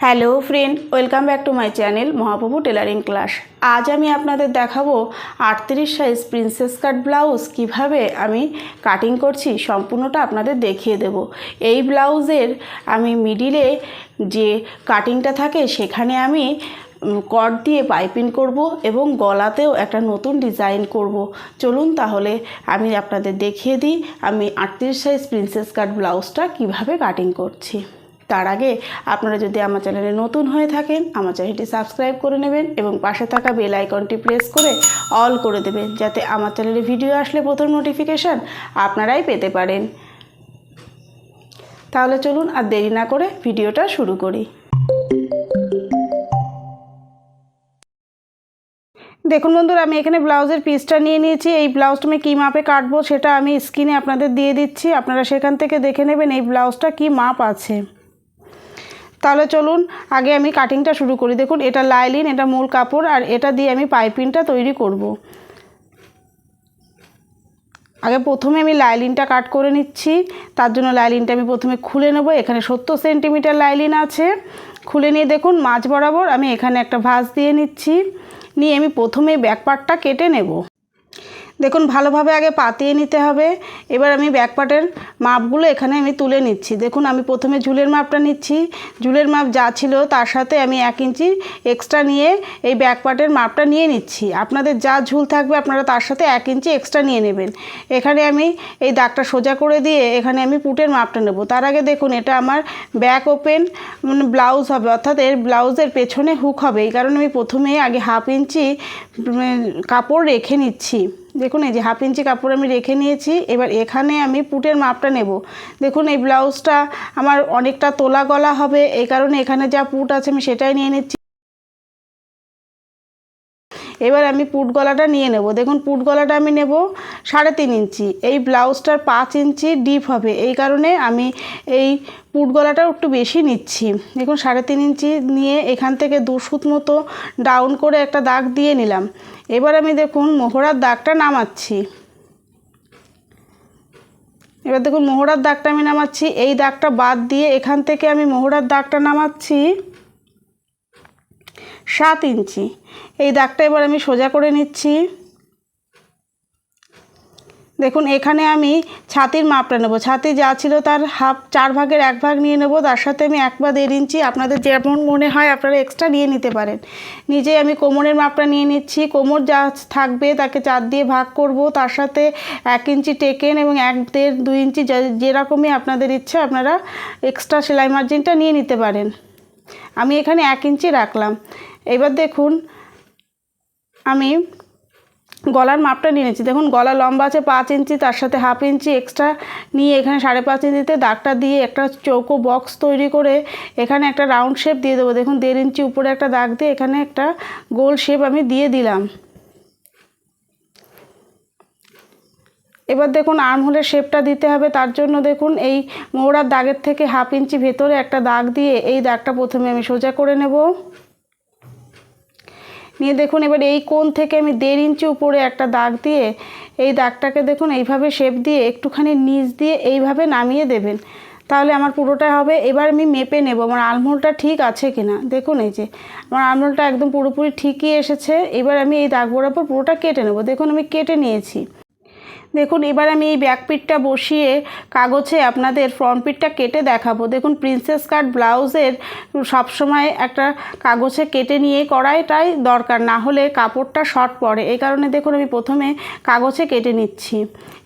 Hello friend, welcome back to my channel Mahaprabhu tailoring class. আজ আমি আপনাদের দেখাবো আটত্রিশ সাইজ প্রিন্সেস কাট ব্লাউজ কীভাবে আমি কাটিং করছি সম্পূর্ণটা আপনাদের দেখিয়ে দেব। এই ব্লাউজের আমি মিডিলে যে কাটিংটা থাকে সেখানে আমি কট দিয়ে পাইপিং করব এবং গলাতেও একটা নতুন ডিজাইন করব। চলুন তাহলে আমি আপনাদের দেখিয়ে দিই আমি আটত্রিশ সাইজ প্রিন্সেস কাট ব্লাউজটা কীভাবে কাটিং করছি। তার আগে আপনারা যদি আমার চ্যানেলে নতুন হয়ে থাকেন, আমার চ্যানেলটি সাবস্ক্রাইব করে নেবেন এবং পাশে থাকা বেল আইকনটি প্রেস করে অল করে দেবেন যাতে আমার চ্যানেলে ভিডিও আসলে প্রথম নোটিফিকেশান আপনারাই পেতে পারেন। তাহলে চলুন আর দেরি না করে ভিডিওটা শুরু করি। দেখুন বন্ধুরা, আমি এখানে ব্লাউজের পিসটা নিয়ে নিয়েছি। এই ব্লাউজটা আমি কী মাপে কাটবো সেটা আমি স্ক্রিনে আপনাদের দিয়ে দিচ্ছি। আপনারা সেখান থেকে দেখে নেবেন এই ব্লাউজটা কী মাপ আছে। তাহলে চলুন আগে আমি কাটিংটা শুরু করি। দেখুন, এটা লাইলিন এটা মূল কাপড়, আর এটা দিয়ে আমি পাইপিংটা তৈরি করব। আগে প্রথমে আমি লাইলিনটা কাট করে নিচ্ছি। তার জন্য লাইলিনটা আমি প্রথমে খুলে নেব। এখানে সত্তর সেন্টিমিটার লাইলিন আছে। খুলে নিয়ে দেখুন মাছ বরাবর আমি এখানে একটা ভাঁজ দিয়ে নিচ্ছি। নিয়ে আমি প্রথমে ব্যাক পার্টটা কেটে নেব। দেখুন, ভালোভাবে আগে পাতিয়ে নিতে হবে। এবার আমি ব্যাকপার্টের মাপগুলো এখানে আমি তুলে নিচ্ছি। দেখুন, আমি প্রথমে ঝুলের মাপটা নিচ্ছি। ঝুলের মাপ যা ছিল তার সাথে আমি এক ইঞ্চি এক্সট্রা নিয়ে এই ব্যাকপার্টের মাপটা নিয়ে নিচ্ছি। আপনাদের যা ঝুল থাকবে আপনারা তার সাথে এক ইঞ্চি এক্সট্রা নিয়ে নেবেন। এখানে আমি এই দাগটা সোজা করে দিয়ে এখানে আমি পুটের মাপটা নেব। তার আগে দেখুন, এটা আমার ব্যাক ওপেন মানে ব্লাউজ হবে। অর্থাৎ এর ব্লাউজের পেছনে হুক হবে। এই কারণে আমি প্রথমে আগে হাফ ইঞ্চি কাপড় রেখে নিচ্ছি। দেখুন, এই যে হাফ ইঞ্চি কাপড় আমি রেখে নিয়েছি, এবার এখানে আমি পুটের মাপটা নেব। দেখুন, এই ব্লাউজটা আমার অনেকটা তোলা গলা হবে, এই কারণে এখানে যা পুট আছে আমি সেটাই নিয়ে নিচ্ছি। এবার আমি পুট গলাটা নিয়ে নেব। দেখুন, পুট গলাটা আমি নেব সাড়ে তিন ইঞ্চি। এই ব্লাউজটার পাঁচ ইঞ্চি ডিপ হবে। এই কারণে আমি এই পুট গলাটা একটু বেশি নিচ্ছি। দেখুন, সাড়ে তিন ইঞ্চি নিয়ে এখান থেকে দু সুত মতো ডাউন করে একটা দাগ দিয়ে নিলাম। এবার আমি দেখুন, মোহরার দাগটা নামাচ্ছি। এবার দেখুন, মোহরার দাগটা আমি নামাচ্ছি। এই দাগটা বাদ দিয়ে এখান থেকে আমি মোহরার দাগটা নামাচ্ছি। সাত ইঞ্চি। এই দাগটা এবার আমি সোজা করে নিচ্ছি। দেখুন, এখানে আমি ছাতির মাপটা নেব। ছাতি যা ছিল তার হাফ, চার ভাগের এক ভাগ নিয়ে নেব। তার সাথে আমি এক বা দেড় ইঞ্চি আপনাদের যেমন মনে হয় আপনারা এক্সট্রা নিয়ে নিতে পারেন। নিজে আমি কোমরের মাপটা নিয়ে নিচ্ছি। কোমর যা থাকবে তাকে চার দিয়ে ভাগ করব। তার সাথে এক ইঞ্চি টেকেন এবং এক, দেড়, দুই ইঞ্চি যেরকমই আপনাদের ইচ্ছে আপনারা এক্সট্রা সেলাই মার্জিনটা নিয়ে নিতে পারেন। আমি এখানে এক ইঞ্চি রাখলাম। এবার দেখুন, আমি গলার মাপটা নিয়ে নিচ্ছি। দেখুন, গলা লম্বা আছে পাঁচ ইঞ্চি, তার সাথে হাফ ইঞ্চি এক্সট্রা নিয়ে এখানে সাড়ে পাঁচ ইঞ্চিতে দাগটা দিয়ে একটা চৌকো বক্স তৈরি করে এখানে একটা রাউন্ড শেপ দিয়ে দেবো। দেখুন, দেড় ইঞ্চি উপরে একটা দাগ দিয়ে এখানে একটা গোল শেপ আমি দিয়ে দিলাম। এবার দেখুন আর্ম আর্মহোলের শেপটা দিতে হবে। তার জন্য দেখুন, এই মোহরার দাগের থেকে হাফ ইঞ্চি ভেতরে একটা দাগ দিয়ে এই দাগটা প্রথমে আমি সোজা করে নেব। নিয়ে দেখুন, এবার এই কোণ থেকে আমি দেড় ইঞ্চি উপরে একটা দাগ দিয়ে এই দাগটাকে দেখুন, এইভাবে শেপ দিয়ে একটুখানি নিচ দিয়ে এইভাবে নামিয়ে দেবেন। তাহলে আমার পুরোটা হবে। এবার আমি মেপে নেব, আমার আলমোলটা ঠিক আছে কিনা। দেখুন এই যে, আমার আলমোলটা একদম পুরোপুরি ঠিকই এসেছে। এবার আমি এই দাগ বরাবর পুরোটা কেটে নেব। দেখুন, আমি কেটে নিয়েছি। দেখুন, এবার আমি এই ব্যাক পিটটা বসিয়ে কাগজে আপনাদের ফ্রন্ট পিটটা কেটে দেখাবো। দেখুন প্রিন্সেস কাট ব্লাউজের সবসময় একটা কাগজে কেটে নিয়ে করাইটাই দরকার, না হলে কাপড়টা শর্ট পড়ে। এই কারণে দেখুন, আমি প্রথমে কাগজে কেটে নিচ্ছি।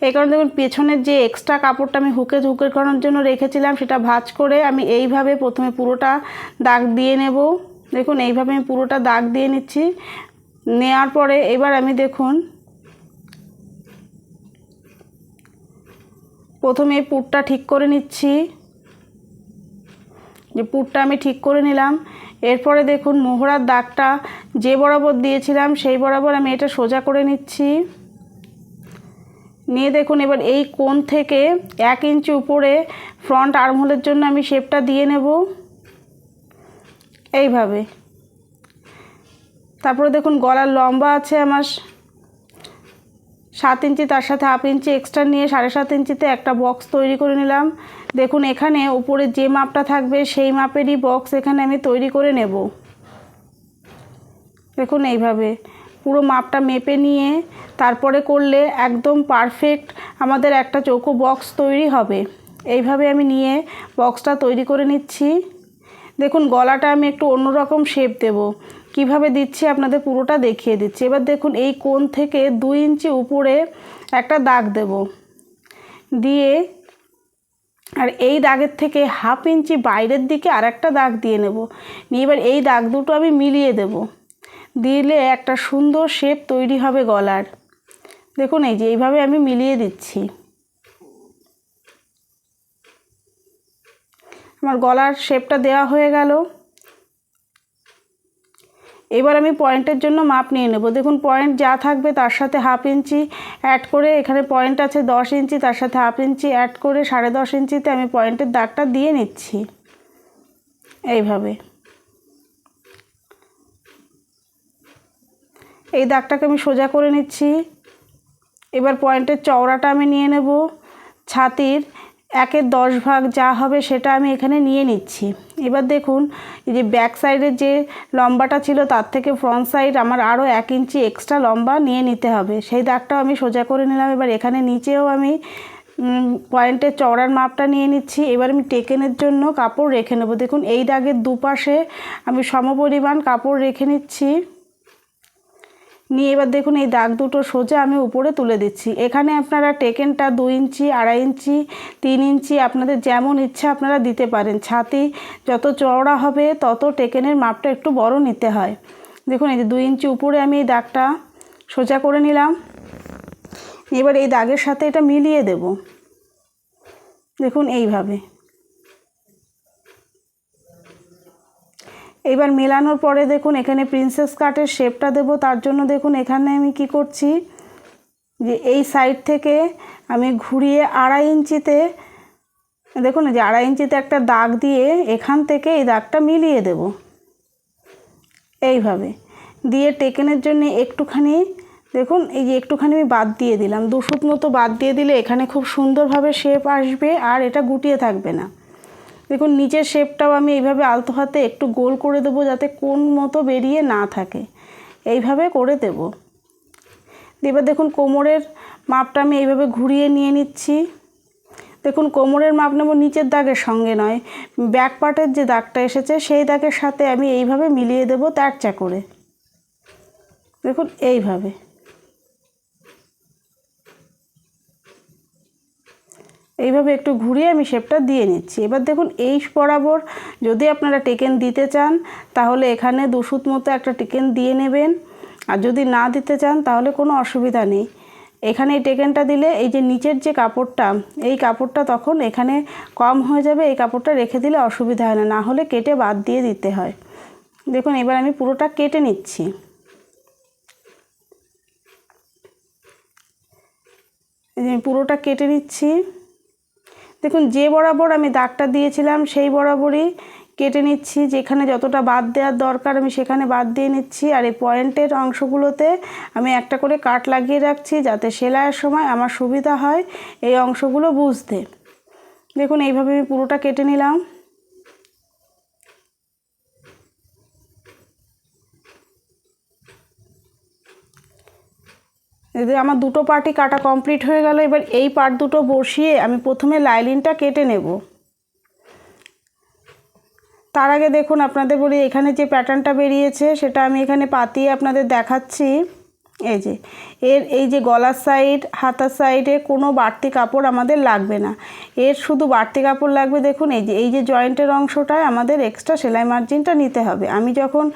এই কারণে দেখুন, পেছনের যে এক্সট্রা কাপড়টা আমি হুকে হুকে করার জন্য রেখেছিলাম, সেটা ভাজ করে আমি এইভাবে প্রথমে পুরোটা দাগ দিয়ে নেব। দেখুন, এইভাবে আমি পুরোটা দাগ দিয়ে নিচ্ছি। নেওয়ার পরে এবার আমি দেখুন প্রথমে পুরটা ঠিক করে নিচ্ছি। যে পুরটা আমি ঠিক করে নিলাম। এরপরে দেখুন মোহরার দাগটা যে বরাবর দিয়েছিলাম, সেই বরাবর আমি এটা সোজা করে নিচ্ছি। নিয়ে দেখুন এবার এই কোণ থেকে এক ইঞ্চি উপরে ফ্রন্ট আর্মহোলের জন্য আমি শেপটা দিয়ে নেব। এইভাবে। তারপরে দেখুন গলার লম্বা আছে আমার। সাত ইঞ্চি, তার সাথে হাফ ইঞ্চি এক্সট্রা নিয়ে সাড়ে সাত ইঞ্চিতে একটা বক্স তৈরি করে নিলাম। দেখুন, এখানে উপরে যে মাপটা থাকবে, সেই মাপেরই বক্স এখানে আমি তৈরি করে নেব। দেখুন, এইভাবে পুরো মাপটা মেপে নিয়ে তারপরে করলে একদম পারফেক্ট আমাদের একটা চৌকো বক্স তৈরি হবে। এইভাবে আমি নিয়ে বক্সটা তৈরি করে নিচ্ছি। দেখুন, গলাটা আমি একটু অন্যরকম শেপ দেব। কীভাবে দিচ্ছি আপনাদের পুরোটা দেখিয়ে দিচ্ছি। এবার দেখুন এই কোণ থেকে দুই ইঞ্চি উপরে একটা দাগ দেব। দিয়ে আর এই দাগের থেকে হাফ ইঞ্চি বাইরের দিকে আর একটা দাগ দিয়ে নেব। নিয়ে এবার এই দাগ দুটো আমি মিলিয়ে দেব। দিলে একটা সুন্দর শেপ তৈরি হবে গলার। দেখুন এই যে এইভাবে আমি মিলিয়ে দিচ্ছি। আমার গলার শেপটা দেওয়া হয়ে গেল। এবার আমি পয়েন্টের জন্য মাপ নিয়ে নেব। দেখুন, পয়েন্ট যা থাকবে তার সাথে হাফ ইঞ্চি অ্যাড করে এখানে পয়েন্ট আছে দশ ইঞ্চি, তার সাথে হাফ ইঞ্চি অ্যাড করে সাড়ে দশ ইঞ্চিতে আমি পয়েন্টের দাগটা দিয়ে নিচ্ছি। এইভাবে। এই দাগটাকে আমি সোজা করে নিচ্ছি। এবার পয়েন্টের চওড়াটা আমি নিয়ে নেব। ছাতির একের দশ ভাগ যা হবে সেটা আমি এখানে নিয়ে নিচ্ছি। এবার দেখুন, এই যে ব্যাক সাইডের যে লম্বাটা ছিল, তার থেকে ফ্রন্ট সাইড আমার আরও এক ইঞ্চি এক্সট্রা লম্বা নিয়ে নিতে হবে। সেই দাগটাও আমি সোজা করে নিলাম। এবার এখানে নিচেও আমি পয়েন্টের চওড়ার মাপটা নিয়ে নিচ্ছি। এবার আমি টেকেনের জন্য কাপড় রেখে নেব। দেখুন, এই দাগের দুপাশে আমি সমপরিমাণ কাপড় রেখে নিচ্ছি। নিয়ে এবার দেখুন এই দাগ দুটো সোজা আমি উপরে তুলে দিচ্ছি। এখানে আপনারা টেকেনটা দু ইঞ্চি, আড়াই ইঞ্চি, তিন ইঞ্চি আপনাদের যেমন ইচ্ছা আপনারা দিতে পারেন। ছাতি যত চওড়া হবে তত টেকেনের মাপটা একটু বড় নিতে হয়। দেখুন এই যে দুই ইঞ্চি উপরে আমি এই দাগটা সোজা করে নিলাম। এবার এই দাগের সাথে এটা মিলিয়ে দেব। দেখুন এইভাবে। এবার মেলানোর পরে দেখুন, এখানে প্রিন্সেস কাটের শেপটা দেব, তার জন্য দেখুন, এখানে আমি কি করছি? যে এই সাইড থেকে আমি ঘুরিয়ে আড়াই ইঞ্চিতে, দেখুন যে আড়াই ইঞ্চিতে একটা দাগ দিয়ে এখান থেকে এই দাগটা মিলিয়ে দেব। এইভাবে। দিয়ে টেকেনের জন্য একটুখানি, দেখুন, এই যে একটুখানি আমি বাদ দিয়ে দিলাম। দুশুট মতো বাদ দিয়ে দিলে এখানে খুব সুন্দরভাবে শেপ আসবে আর এটা গুটিয়ে থাকবে না। দেখুন নিচের শেপটাও আমি এইভাবে আলতো হাতে একটু গোল করে দেবো যাতে কোন মতো বেরিয়ে না থাকে। এইভাবে করে দেব। এবার দেখুন, কোমরের মাপটা আমি এইভাবে ঘুরিয়ে নিয়ে নিচ্ছি। দেখুন, কোমরের মাপ নেব নিচের দাগের সঙ্গে নয় ব্যাক পার্টের যে দাগটা এসেছে সেই দাগের সাথে আমি এইভাবে মিলিয়ে দেব ত্যারচা করে। দেখুন, এইভাবে। এইভাবে একটু ঘুরিয়ে আমি শেপটা দিয়ে নিচ্ছি। এবার দেখুন, এই বরাবর যদি আপনারা টেকেন দিতে চান, তাহলে এখানে দুশুত মতো একটা টেকেন দিয়ে নেবেন। আর যদি না দিতে চান, তাহলে কোনো অসুবিধা নেই। এখানে এই টেকেনটা দিলে এই যে নিচের যে কাপড়টা, এই কাপড়টা তখন এখানে কম হয়ে যাবে, এই কাপড়টা রেখে দিলে অসুবিধা হয় না। না হলে কেটে বাদ দিয়ে দিতে হয়। দেখুন, এবার আমি পুরোটা কেটে নিচ্ছি। পুরোটা কেটে নিচ্ছি। দেখুন, যে বরাবর আমি দাগটা দিয়েছিলাম, সেই বরাবরই কেটে নিচ্ছি। যেখানে যতটা বাদ দেওয়ার দরকার আমি সেখানে বাদ দিয়ে নিচ্ছি। আর এই পয়েন্টের অংশগুলোতে আমি একটা করে কাট লাগিয়ে রাখছি যাতে সেলাইয়ের সময় আমার সুবিধা হয় এই অংশগুলো বুঝতে। দেখুন, এইভাবে আমি পুরোটা কেটে নিলাম। আমার দুটো পার্টি কাটা কমপ্লিট হয়ে গেল, এবার এই পার্ট দুটো বসিয়ে আমি প্রথমে লাইলিনটা কেটে নেব। তার আগে দেখুন, আপনাদের বলি এখানে যে প্যাটার্নটা বেরিয়েছে, সেটা আমি এখানে পাতিয়ে আপনাদের দেখাচ্ছি। এই যে, এর এই যে গলার সাইড হাতার সাইডে কোনো বাড়তি কাপড় আমাদের লাগবে না। এর শুধু বাড়তি কাপড় লাগবে, দেখুন, এই যে এই যে জয়েন্টের অংশটায় আমাদের এক্সট্রা সেলাই মার্জিনটা নিতে হবে। আমি যখন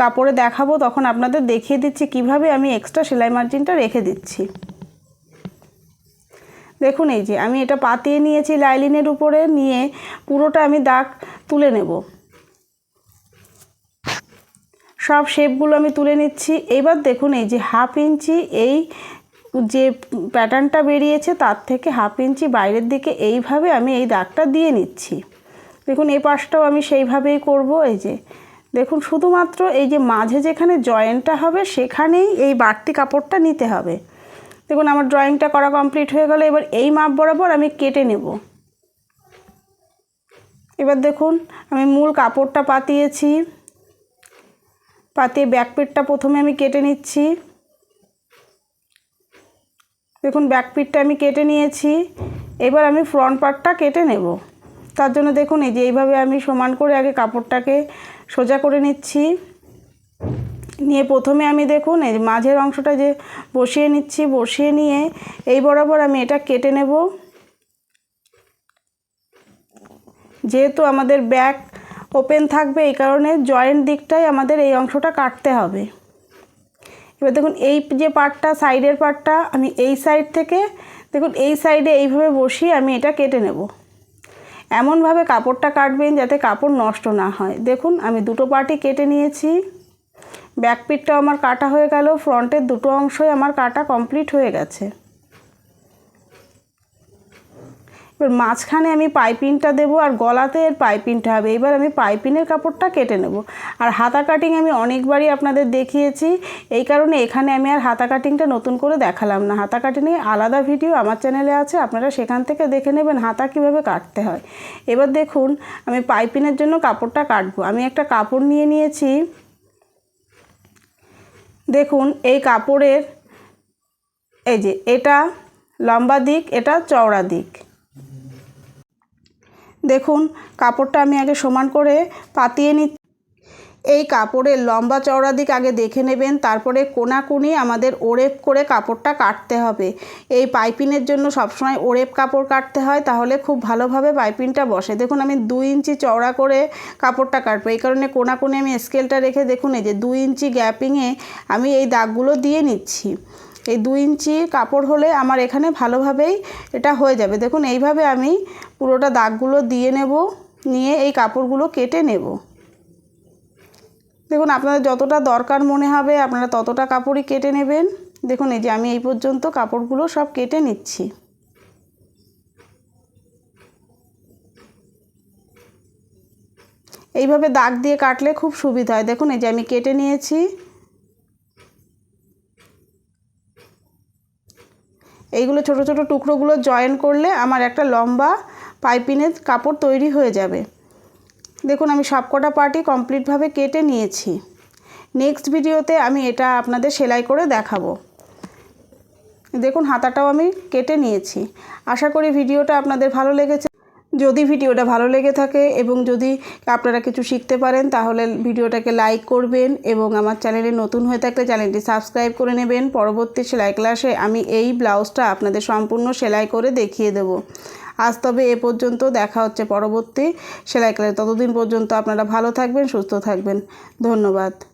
কাপড়ে দেখাবো, তখন আপনাদের দেখিয়ে দিচ্ছি কীভাবে আমি এক্সট্রা সেলাই মার্জিনটা রেখে দিচ্ছি। দেখুন, এই যে, আমি এটা পাতিয়ে নিয়েছি লাইলিনের উপরে, নিয়ে পুরোটা আমি দাগ তুলে নেব। সব শেপগুলো আমি তুলে নিচ্ছি। এবার দেখুন এই যে হাফ ইঞ্চি এই যে প্যাটার্নটা বেরিয়েছে, তার থেকে হাফ ইঞ্চি বাইরের দিকে এইভাবে আমি এই দাগটা দিয়ে নিচ্ছি। দেখুন এই পাশটাও আমি সেইভাবেই করব। এই যে দেখুন, শুধুমাত্র এই যে মাঝে যেখানে জয়েন্টটা হবে, সেখানেই এই বাড়তি কাপড়টা নিতে হবে। দেখুন, আমার ড্রয়িংটা করা কমপ্লিট হয়ে গেল। এবার এই মাপ বরাবর আমি কেটে নেব। এবার দেখুন, আমি মূল কাপড়টা পাতিয়েছি। পাতিয়ে ব্যাকপিটটা প্রথমে আমি কেটে নিচ্ছি। দেখুন ব্যাকপিটটা আমি কেটে নিয়েছি। এবার আমি ফ্রন্ট পার্টটা কেটে নেব। তার জন্য দেখুন, এই যে এইভাবে আমি সমান করে আগে কাপড়টাকে সোজা করে নিচ্ছি। নিয়ে প্রথমে আমি দেখুন, এই মাঝের অংশটা যে বসিয়ে নিচ্ছি, বসিয়ে নিয়ে এই বরাবর আমি এটা কেটে নেব। যেহেতু আমাদের ব্যাক ওপেন থাকবে এই কারণে জয়েন্ট দিকটাই আমাদের এই অংশটা কাটতে হবে। এবার দেখুন এই যে পার্টটা সাইডের পার্টটা আমি এই সাইড থেকে, দেখুন এই সাইডে এইভাবে বসিয়ে আমি এটা কেটে নেব। এমনভাবে কাপড়টা কাটবেন যাতে কাপড় নষ্ট না হয়। দেখুন আমি দুটো পার্টই কেটে নিয়েছি। ব্যাক পিটটাও আমার কাটা হয়ে গেল ফ্রন্টের দুটো অংশই আমার কাটা কমপ্লিট হয়ে গেছে। এবার মাঝখানে আমি পাইপিংটা দেবো আর গলাতে এর পাইপিংটা হবে। এবার আমি পাইপিংয়ের কাপড়টা কেটে নেব। আর হাতা কাটিং আমি অনেকবারই আপনাদের দেখিয়েছি। এই কারণে এখানে আমি আর হাতা কাটিংটা নতুন করে দেখালাম না। হাতা কাটিংয়ে আলাদা ভিডিও আমার চ্যানেলে আছে। আপনারা সেখান থেকে দেখে নেবেন হাতা কীভাবে কাটতে হয়। এবার দেখুন, আমি পাইপিংয়ের জন্য কাপড়টা কাটবো। আমি একটা কাপড় নিয়ে নিয়েছি। দেখুন, এই কাপড়ের এই যে এটা লম্বা দিক, এটা চওড়া দিক। দেখুন, কাপড়টা আমি আগে সমান করে পাতিয়ে নি এই কাপড়ের লম্বা চওড়া দিক আগে দেখে নেবেন, তারপরে কোনাকুনি আমাদের ওরেপ করে কাপড়টা কাটতে হবে। এই পাইপিনের জন্য সবসময় ওরেপ কাপড় কাটতে হয়, তাহলে খুব ভালোভাবে পাইপিনটা বসে। দেখুন, আমি দুই ইঞ্চি চওড়া করে কাপড়টা কাটবো। এই কারণে কোনাকুনি আমি স্কেলটা রেখে দেখুন, এই যে দুই ইঞ্চি গ্যাপিংয়ে আমি এই দাগগুলো দিয়ে নিচ্ছি। এই দু ইঞ্চি কাপড় হলে আমার এখানে ভালোভাবেই এটা হয়ে যাবে। দেখুন, এইভাবে আমি পুরোটা দাগগুলো দিয়ে নেব, নিয়ে এই কাপড়গুলো কেটে নেব। দেখুন, আপনাদের যতটা দরকার মনে হবে, আপনারা ততটা কাপড়ই কেটে নেবেন। দেখুন, এই যে আমি এই পর্যন্ত কাপড়গুলো সব কেটে নিচ্ছি। এইভাবে দাগ দিয়ে কাটলে খুব সুবিধা হয়। দেখুন, এই যে আমি কেটে নিয়েছি। এইগুলো ছোট ছোট টুকরোগুলো জয়েন করলে আমার একটা লম্বা পাইপিনের কাপড় তৈরি হয়ে যাবে। দেখুন, আমি সবকটা পার্টি কমপ্লিটভাবে কেটে নিয়েছি। নেক্সট ভিডিওতে আমি এটা আপনাদের সেলাই করে দেখাবো। দেখুন, হাতাটাও আমি কেটে নিয়েছি। আশা করি ভিডিওটা আপনাদের ভালো লেগেছে। যদি ভিডিওটা ভালো লেগে থাকে এবং যদি আপনারা কিছু শিখতে পারেন, তাহলে ভিডিওটাকে লাইক করবেন এবং আমার চ্যানেলে নতুন হয়ে থাকলে চ্যানেলটি সাবস্ক্রাইব করে নেবেন। পরবর্তী সেলাই ক্লাসে আমি এই ব্লাউজটা আপনাদের সম্পূর্ণ সেলাই করে দেখিয়ে দেব। আজ তবে এ পর্যন্ত, দেখা হচ্ছে পরবর্তী সেলাই ক্লাসে ততদিন পর্যন্ত আপনারা ভালো থাকবেন, সুস্থ থাকবেন। ধন্যবাদ।